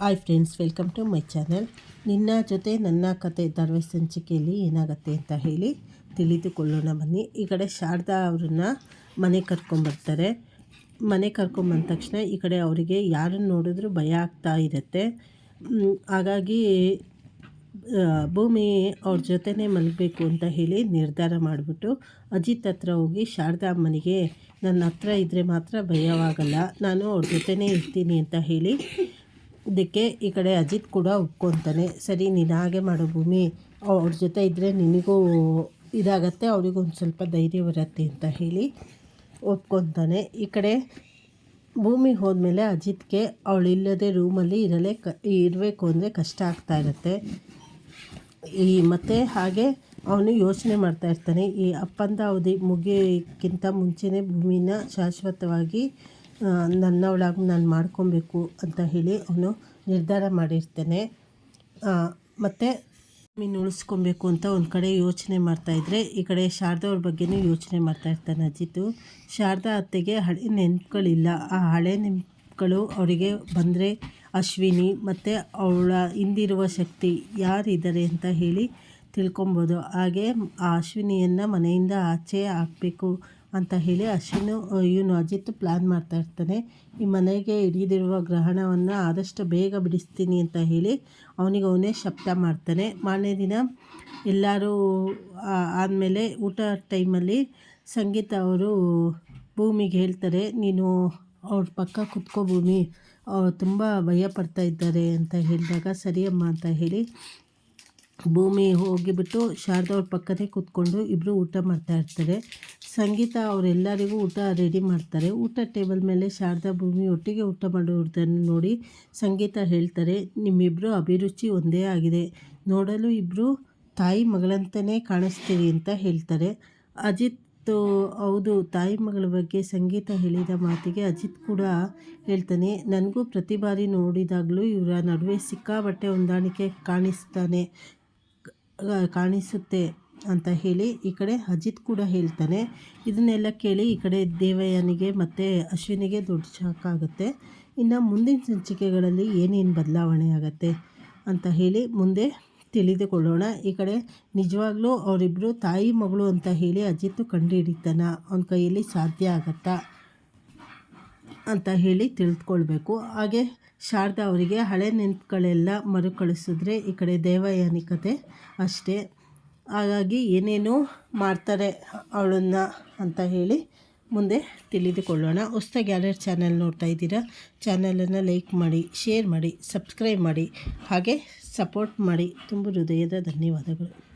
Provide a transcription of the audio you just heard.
Hi friends welcome to my channel ನಿನ್ನ ಜೊತೆ ನನ್ನ ಕತೆ ದರ್ವೆ ಸಂಚಿಕೆಯಲ್ಲಿ ಏನಾಗುತ್ತೆ ಅಂತ ಹೇಳಿ ತಿಳಿದುಕೊಳ್ಳೋಣ ಬನ್ನಿ. ಈ ಕಡೆ ಶಾರದಾ ಅವ್ರನ್ನ ಮನೆ ಕರ್ಕೊಂಬರ್ತಾರೆ ಮನೆ ಕರ್ಕೊಂಬಂದ ತಕ್ಷಣ ಈ ಕಡೆ ಅವರಿಗೆ ಯಾರನ್ನು ನೋಡಿದ್ರೂ ಭಯ ಆಗ್ತಾ ಇರುತ್ತೆ. ಹಾಗಾಗಿ ಭೂಮಿ ಅವ್ರ ಜೊತೆನೇ ಮಲಗಬೇಕು ಅಂತ ಹೇಳಿ ನಿರ್ಧಾರ ಮಾಡಿಬಿಟ್ಟು ಅಜಿತ್ ಹತ್ರ ಹೋಗಿ ಶಾರದಾ ಅಮ್ಮನಿಗೆ, ನನ್ನ ಹತ್ರ ಇದ್ದರೆ ಮಾತ್ರ ಭಯವಾಗಲ್ಲ. ನಾನು ಅವ್ರ ಜೊತೆನೇ ಇರ್ತೀನಿ ಅಂತ ಹೇಳಿ ಇದಕ್ಕೆ ಈ ಕಡೆ ಅಜಿತ್ ಕೂಡ ಒಪ್ಕೊತಾನೆ. ಸರಿ, ನೀನು ಹಾಗೆ ಮಾಡೋ ಭೂಮಿ. ಅವ್ರ ಜೊತೆ ಇದ್ದರೆ ನಿನಗೂ ಇದಾಗತ್ತೆ, ಅವ್ರಿಗೂ ಒಂದು ಸ್ವಲ್ಪ ಧೈರ್ಯ ಬರುತ್ತೆ, ಅಂತ ಹೇಳಿ ಒಪ್ಕೊತಾನೆ. ಈ ಕಡೆ ಭೂಮಿ ಹೋದ್ಮೇಲೆ ಅಜಿತ್ಗೆ ಅವಳಿಲ್ಲದೆ ರೂಮಲ್ಲಿ ಇರಲೇ ಕ, ಇರಬೇಕು ಅಂದರೆ ಕಷ್ಟ ಆಗ್ತಾ ಇರುತ್ತೆ. ಈ ಮತ್ತು ಹಾಗೆ ಅವನು ಯೋಚನೆ ಮಾಡ್ತಾ ಇರ್ತಾನೆ. ಈ ಅಪ್ಪಂದ ಅವಧಿ ಮುಗಿಯೋಕ್ಕಿಂತ ಮುಂಚೆನೇ ಭೂಮಿನ ಶಾಶ್ವತವಾಗಿ ನನ್ನವಳಾಗಿ ನಾನು ಮಾಡ್ಕೊಬೇಕು ಅಂತ ಹೇಳಿ ಅವನು ನಿರ್ಧಾರ ಮಾಡಿರ್ತಾನೆ. ಮತ್ತು ಮೀನು ಉಳಿಸ್ಕೊಬೇಕು ಅಂತ ಒಂದು ಕಡೆ ಯೋಚನೆ ಮಾಡ್ತಾಯಿದ್ರೆ ಈ ಕಡೆ ಶಾರದಾ ಅವ್ರ ಬಗ್ಗೆನೂ ಯೋಚನೆ ಮಾಡ್ತಾ ಇರ್ತಾನೆ ಅಜಿತು. ಶಾರದಾ ಅತ್ತೆಗೆ ಹಳೆ ನೆನಪುಗಳಿಲ್ಲ. ಆ ಹಳೆ ನೆನಪುಗಳು ಅವರಿಗೆ ಬಂದರೆ ಅಶ್ವಿನಿ ಮತ್ತು ಅವಳ ಹಿಂದಿರುವ ಶಕ್ತಿ ಯಾರಿದ್ದಾರೆ ಅಂತ ಹೇಳಿ ತಿಳ್ಕೊಬೋದು. ಹಾಗೆ ಆ ಅಶ್ವಿನಿಯನ್ನು ಮನೆಯಿಂದ ಆಚೆ ಹಾಕಬೇಕು ಅಂತ ಹೇಳಿ ಅಶ್ವಿನು ಇವನು ಅಜಿತ್ ಪ್ಲ್ಯಾನ್ ಮಾಡ್ತಾ ಇರ್ತಾನೆ. ಈ ಮನೆಗೆ ಹಿಡಿದಿರುವ ಗ್ರಹಣವನ್ನು ಆದಷ್ಟು ಬೇಗ ಬಿಡಿಸ್ತೀನಿ ಅಂತ ಹೇಳಿ ಅವನಿಗೆ ಅವನೇ ಶಬ್ದ ಮಾಡ್ತಾನೆ. ಮಾರನೇ ದಿನ ಎಲ್ಲರೂ ಆದಮೇಲೆ ಊಟ ಟೈಮಲ್ಲಿ ಸಂಗೀತ ಅವರು ಭೂಮಿಗೆ ಹೇಳ್ತಾರೆ, ನೀನು ಅವ್ರ ಪಕ್ಕ ಕುತ್ಕೋ ಭೂಮಿ ತುಂಬ ಭಯ ಪಡ್ತಾ ಇದ್ದಾರೆ ಅಂತ ಹೇಳಿದಾಗ, ಸರಿಯಮ್ಮ ಅಂತ ಹೇಳಿ ಭೂಮಿ ಹೋಗಿಬಿಟ್ಟು ಶಾರದಾ ಅವ್ರ ಪಕ್ಕದೇ ಕೂತ್ಕೊಂಡು ಇಬ್ಬರು ಊಟ ಮಾಡ್ತಾ ಇರ್ತಾರೆ. ಸಂಗೀತ ಅವರೆಲ್ಲರಿಗೂ ಊಟ ರೆಡಿ ಮಾಡ್ತಾರೆ. ಊಟ ಟೇಬಲ್ ಮೇಲೆ ಶಾರದಾ ಭೂಮಿ ಒಟ್ಟಿಗೆ ಊಟ ಮಾಡುವುದನ್ನು ನೋಡಿ ಸಂಗೀತ ಹೇಳ್ತಾರೆ. ನಿಮ್ಮಿಬ್ಬರು ಅಭಿರುಚಿ ಒಂದೇ ಆಗಿದೆ. ನೋಡಲು ಇಬ್ಬರು ತಾಯಿ ಮಗಳಂತಲೇ ಕಾಣಿಸ್ತೀರಿ ಅಂತ ಹೇಳ್ತಾರೆ. ಅಜಿತ್ ಹೌದು, ತಾಯಿ ಮಗಳ ಬಗ್ಗೆ ಸಂಗೀತ ಹೇಳಿದ ಮಾತಿಗೆ ಅಜಿತ್ ಕೂಡ ಹೇಳ್ತಾನೆ, ನನಗೂ ಪ್ರತಿ ಬಾರಿ ನೋಡಿದಾಗಲೂ ಇವರ ನಡುವೆ ಸಿಕ್ಕಾಬಟ್ಟೆ ಹೊಂದಾಣಿಕೆ ಕಾಣಿಸ್ತಾನೆ. ಕಾಣಿಸುತ್ತೆ ಅಂತ ಹೇಳಿ ಈ ಕಡೆ ಅಜಿತ್ ಕೂಡ ಹೇಳ್ತಾನೆ. ಇದನ್ನೆಲ್ಲ ಕೇಳಿ ಈ ಕಡೆ ದೇವಯ್ಯನಿಗೆ ಮತ್ತು ಅಶ್ವಿನಿಗೆ ದೊಡ್ಡ ಶಾಕ್ ಆಗುತ್ತೆ ಇನ್ನು ಮುಂದಿನ ಸಂಚಿಕೆಗಳಲ್ಲಿ ಏನೇನು ಬದಲಾವಣೆ ಆಗುತ್ತೆ ಅಂತ ಹೇಳಿ ಮುಂದೆ ತಿಳಿದುಕೊಳ್ಳೋಣ. ಈ ಕಡೆ ನಿಜವಾಗ್ಲೂ ಅವರಿಬ್ಬರು ತಾಯಿ ಮಗಳು ಅಂತ ಹೇಳಿ ಅಜಿತ್ ಕಂಡುಹಿಡಿತಾನ ಅವನ ಕೈಯಲ್ಲಿ ಸಾಧ್ಯ ಆಗತ್ತಾ? ಅಂತ ಹೇಳಿ ತಿಳಿದುಕೊಳ್ಬೇಕು ಹಾಗೆ ಶಾರದಾ ಅವರಿಗೆ ಹಳೆ ನೆನಪುಗಳೆಲ್ಲ ಮರುಕಳಿಸಿದ್ರೆ ಈ ಕಡೆ ದೇವಯಾನಿ ಕತೆ ಅಷ್ಟೇ. ಹಾಗಾಗಿ ಏನೇನು ಮಾಡ್ತಾರೆ ಅವಳನ್ನ ಅಂತ ಹೇಳಿ ಮುಂದೆ ತಿಳಿದುಕೊಳ್ಳೋಣ. ಹೊಸ್ದಾಗಿ ಗ್ಯಾಲರ್ ಚಾನಲ್ ನೋಡ್ತಾ ಇದ್ದೀರಾ, ಚಾನಲನ್ನು ಲೈಕ್ ಮಾಡಿ, ಶೇರ್ ಮಾಡಿ, ಸಬ್ಸ್ಕ್ರೈಬ್ ಮಾಡಿ, ಹಾಗೆ ಸಪೋರ್ಟ್ ಮಾಡಿ. ತುಂಬ ಹೃದಯದ ಧನ್ಯವಾದಗಳು.